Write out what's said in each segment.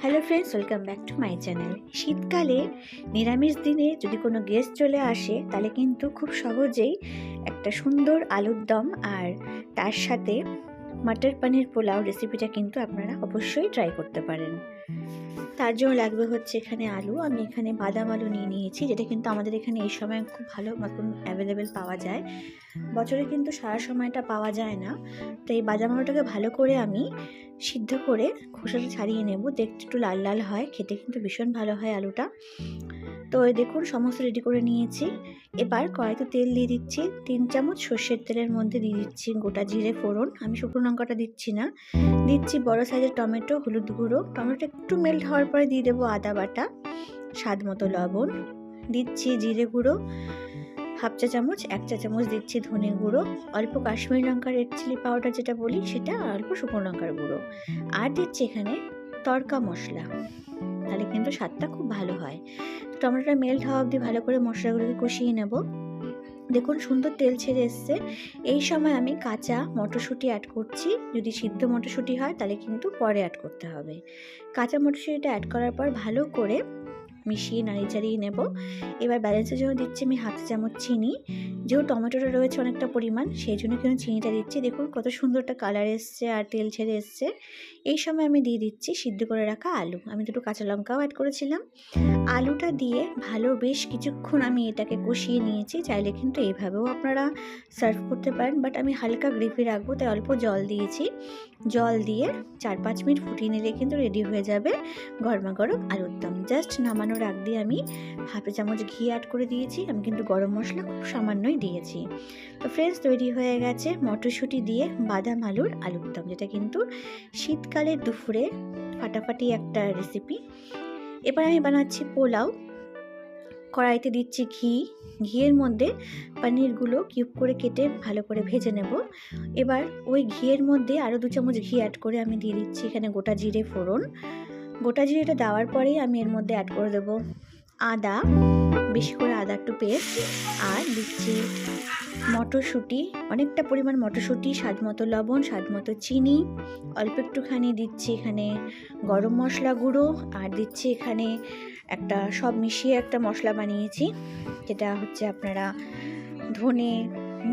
Hello friends welcome back to my channel শীতকালে নিরামিষ দিনে যদি কোনো গেস্ট চলে আসে, তাহলে কিন্তু খুব সহজেই একটা সুন্দর আলুর দম আর তার সাথে মাটার পানির পোলাও রেসিপিটা কিন্তু আপনারা অবশ্যই ট্রাই করতে পারেন। তার জন্য লাগবে হচ্ছে এখানে আলু। আমি এখানে বাদাম আলু নিয়ে নিয়েছি, যেটা কিন্তু আমাদের এখানে এই সময় খুব ভালো মতন অ্যাভেলেবেল পাওয়া যায়। বছরে কিন্তু সারা সময়টা পাওয়া যায় না। তো এই বাদাম আলুটাকে ভালো করে আমি সিদ্ধ করে খোসাটা ছাড়িয়ে নেব। দেখতে একটু লাল লাল হয়, খেতে কিন্তু ভীষণ ভালো হয় আলুটা। তো এই দেখুন, সমস্ত রেডি করে নিয়েছি। এবার কড়াইতে তেল দিয়ে দিচ্ছি। তিন চামচ সর্ষের তেলের মধ্যে দিয়ে দিচ্ছি গোটা জিরে, ফোড়ন। আমি শুকনো লঙ্কাটা দিচ্ছি না। দিচ্ছি বড় সাইজের টমেটো, হলুদ গুঁড়ো। টমেটো একটু মেল্ট হওয়ার পরে দিয়ে দেবো আদা বাটা, স্বাদ মতো লবণ। দিচ্ছি জিরে গুঁড়ো। হাফ চা চামচ, এক চা চামচ দিচ্ছি ধনে গুঁড়ো। অল্প কাশ্মীরি লঙ্কার রেড চিলি পাউডার যেটা বলি, সেটা অল্প শুকনো লঙ্কার গুঁড়ো। আর দিচ্ছি এখানে তড়কা মশলা। তাহলে কিন্তু স্বাদটা খুব ভালো হয়। টমেটোটা মেল্ট হওয়া অবধি ভালো করে মশলাগুলোকে কষিয়ে নেব। দেখুন, সুন্দর তেল ছেড়ে এসছে। এই সময় আমি কাঁচা মটরশুঁটি অ্যাড করছি। যদি সিদ্ধ মটরশুঁটি হয়, তাহলে কিন্তু পরে অ্যাড করতে হবে। কাঁচা মটরশুঁটিটা অ্যাড করার পর ভালো করে মিশিয়ে, নাড়িয়ে চাড়িয়ে নেব। এবার ব্যালেন্সের জন্য দিচ্ছি আমি হাফ চামচ চিনি। যেহেতু টমেটোটা রয়েছে অনেকটা পরিমাণ, সেই জন্য কিন্তু চিনিটা দিচ্ছি। দেখুন, কত সুন্দর একটা কালার এসছে আর তেল ছেড়ে এসছে। এই সময় আমি দিয়ে দিচ্ছি সিদ্ধ করে রাখা আলু। আমি দুটো কাঁচা লঙ্কাও অ্যাড করেছিলাম। আলুটা দিয়ে ভালো বেশ কিছুক্ষণ আমি এটাকে কষিয়ে নিয়েছি। চাইলে কিন্তু এইভাবেও আপনারা সার্ভ করতে পারেন, বাট আমি হালকা গ্রেভি রাখব, তাই অল্প জল দিয়েছি। জল দিয়ে চার পাঁচ মিনিট ফুটিয়ে নিলে কিন্তু রেডি হয়ে যাবে গরমা গরম আলুর দম। জাস্ট নামানোর আগ দিয়ে আমি হাফে চামচ ঘি অ্যাড করে দিয়েছি। আমি কিন্তু গরম মশলা খুব সামান্যই দিয়েছি। তো ফ্রেন্ডস তৈরি হয়ে গেছে মটরশুঁটি দিয়ে বাদাম আলুর আলুর দম, যেটা কিন্তু শীতকালের দুপুরে ফাটাফাটি একটা রেসিপি এবার আমি বানাচ্ছি পোলাও। কড়াইতে দিচ্ছি ঘি। ঘিয়ের মধ্যে পনিরগুলো কিউব করে কেটে ভালো করে ভেজে নেব। এবার ওই ঘিয়ের মধ্যে আরও দু চামচ ঘি অ্যাড করে আমি দিয়ে দিচ্ছি এখানে গোটা জিরে ফোড়ন। গোটা জিরেটা দেওয়ার পরেই আমি এর মধ্যে অ্যাড করে দেবো আদা, বেশি করে আদা একটু পেস্ট, আর দিচ্ছি মটরশুঁটি, অনেকটা পরিমাণ মটরশুঁটি, স্বাদ মতো লবণ, স্বাদ মতো চিনি, অল্প একটুখানি দিচ্ছি এখানে গরম মশলা গুঁড়ো আর দিচ্ছি এখানে একটা, সব মিশিয়ে একটা মশলা বানিয়েছি। যেটা হচ্ছে আপনারা ধনে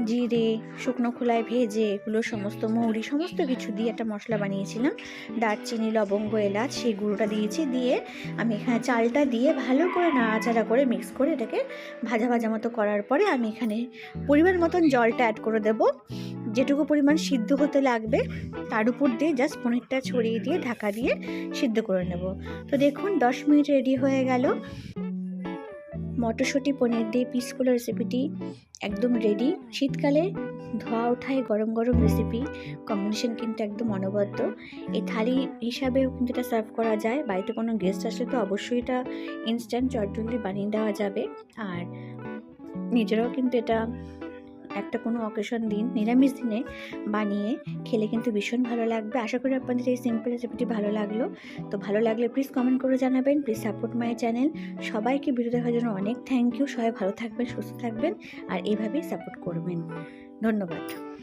জিরে, শুকনো খোলায় ভেজে এগুলো সমস্ত মৌরি, সমস্ত কিছু দিয়ে একটা মশলা বানিয়েছিলাম। দারচিনি, লবঙ্গ, এলাচ, সেই গুঁড়োটা দিয়েছি। দিয়ে আমি এখানে চালটা দিয়ে ভালো করে নাড়াচাড়া করে মিক্স করে এটাকে ভাজা ভাজা মতো করার পরে আমি এখানে পরিমাণ মতন জলটা অ্যাড করে দেব। যেটুকু পরিমাণ সিদ্ধ হতে লাগবে, তার উপর দিয়ে জাস্ট পনিরটা ছড়িয়ে দিয়ে ঢাকা দিয়ে সিদ্ধ করে নেব। তো দেখুন, দশ মিনিট রেডি হয়ে গেল। মটরশুঁটি, পনির দিয়ে পিসগুলো রেসিপিটি একদম রেডি শীতকালে ধোয়া ওঠায় গরম গরম রেসিপি কম্বিনেশন কিন্তু একদম অনবদ্য। এই থালি হিসাবেও কিন্তু এটা সার্ভ করা যায়। বাড়িতে কোনো গেস্ট আসলে তো অবশ্যই এটা ইনস্ট্যান্ট চটজলদি বানিয়ে দেওয়া যাবে। আর নিজেরাও কিন্তু এটা একটা কোনো অকেশন দিন, নিরামিষ দিনে বানিয়ে খেলে কিন্তু ভীষণ ভালো লাগবে। আশা করি আপনাদের এই সিম্পল রেসিপিটি ভালো লাগল। তো ভালো লাগলে প্লিজ কমেন্ট করে জানাবেন প্লিজ সাপোর্ট মাই চ্যানেল সবাইকে ভিডিও দেখার জন্য অনেক থ্যাংক ইউ সবাই ভালো থাকবেন, সুস্থ থাকবেন, আর এইভাবেই সাপোর্ট করবেন। ধন্যবাদ।